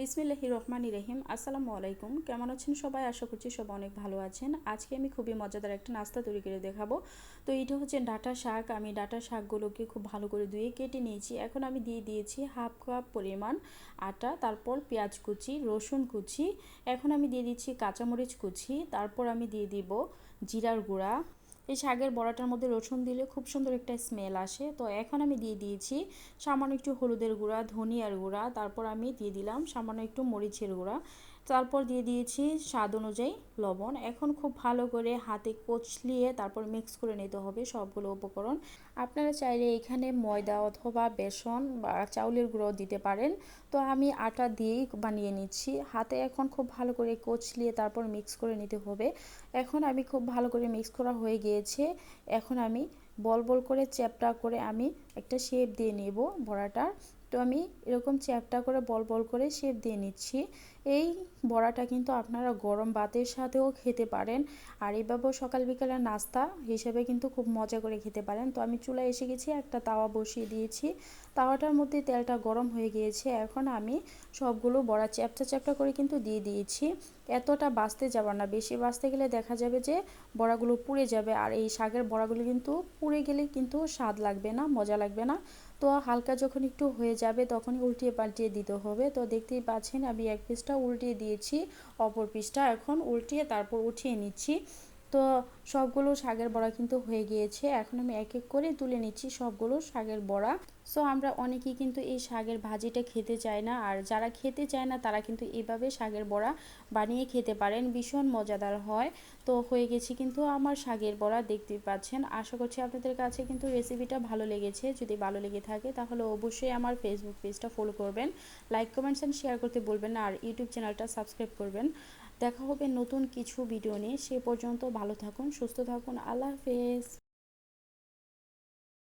বিসমিল্লাহি রহমানি রহিম আসসালামু আলাইকুম। কেমন আছেন সবাই? আশা করছি সবাই অনেক ভালো আছেন। আজকে আমি খুবই মজাদার একটা নাস্তা তৈরি করে দেখাবো। তো এটা হচ্ছে ডাটা শাক। আমি ডাটা শাকগুলোকে খুব ভালো করে ধুয়ে কেটে নিয়েছি। এখন আমি দিয়ে দিয়েছি হাফ কাপ পরিমাণ আটা, তারপর পেঁয়াজ কুচি, রসুন কুচি। এখন আমি দিয়ে দিচ্ছি কাঁচামরিচ কুচি। তারপর আমি দিয়ে দিব জিরার গুঁড়া। এই শাকের বড়াটার মধ্যে রসুন দিলে খুব সুন্দর একটা স্মেল আসে। তো এখন আমি দিয়ে দিয়েছি সামান্য একটু হলুদের গুঁড়া, ধনিয়ার গুঁড়া, তারপর আমি দিয়ে দিলাম সামান্য একটু মরিচের গুঁড়া। তারপর দিয়ে দিয়েছি স্বাদ অনুযায়ী লবণ। এখন খুব ভালো করে হাতে কচলিয়ে তারপর মিক্স করে নিতে হবে সবগুলো উপকরণ। আপনারা চাইলে এখানে ময়দা অথবা বেসন বা চাউলের গুঁড়ো দিতে পারেন। তো আমি আটা দিয়েই বানিয়ে নিচ্ছি। হাতে এখন খুব ভালো করে কচলিয়ে তারপর মিক্স করে নিতে হবে। এখন আমি খুব ভালো করে মিক্স করা হয়ে গিয়েছে। এখন আমি বল বল করে চ্যাপটা করে আমি একটা শেপ দিয়ে নেব বড়াটার। তো আমি এরকম চ্যাপটা করে বল বল করে শেপ দিয়ে নিচ্ছি। এই বড়াটা কিন্তু আপনারা গরম ভাতের সাথেও খেতে পারেন। আর এইভাবেও সকাল বিকালে নাস্তা হিসেবে কিন্তু খুব মজা করে খেতে পারেন। তো আমি চুলায় এসে গেছি, একটা তাওয়া বসিয়ে দিয়েছি। তাওয়াটার মধ্যে তেলটা গরম হয়ে গিয়েছে। এখন আমি সবগুলো বড়া চ্যাপটা চ্যাপটা করে কিন্তু দিয়ে দিয়েছি। এতটা বাঁচতে যাবার না। বেশি বাঁচতে গেলে দেখা যাবে যে বড়াগুলো পুড়ে যাবে। আর এই শাকের বড়াগুলো কিন্তু পুড়ে গেলে কিন্তু স্বাদ লাগবে না, মজা লাগবে না। তো হালকা যখন একটু হয়ে যাবে তখনই উল্টিয়ে পাল্টিয়ে দিতে হবে। তো দেখতেই পাচ্ছেন আমি এক পিসটা উল্টিয়ে দিয়েছি, অপর পিসটা এখন উল্টিয়ে তারপর উঠিয়ে নিচ্ছি। তো সবগুলো শাকের বড়া কিন্তু হয়ে গিয়েছে। এখন আমি এক এক করে তুলে নিচ্ছি সবগুলো শাকের বড়া। সো আমরা অনেকেই কিন্তু এই শাকের ভাজিটা খেতে চাই না। আর যারা খেতে চায় না, তারা কিন্তু এভাবে শাকের বড়া বানিয়ে খেতে পারেন। ভীষণ মজাদার হয়। তো হয়ে গেছে কিন্তু আমার শাকের বড়া দেখতে পাচ্ছেন। আশা করছি আপনাদের কাছে কিন্তু রেসিপিটা ভালো লেগেছে। যদি ভালো লেগে থাকে, তাহলে অবশ্যই আমার ফেসবুক পেজটা ফলো করবেন। লাইক কমেন্টস অ্যান্ড শেয়ার করতে বলবেন আর ইউটিউব চ্যানেলটা সাবস্ক্রাইব করবেন। দেখা হবে নতুন কিছু ভিডিও নিয়ে। সে পর্যন্ত ভালো থাকুন সুস্থ থাকুন। আল্লাহ হাফেজ।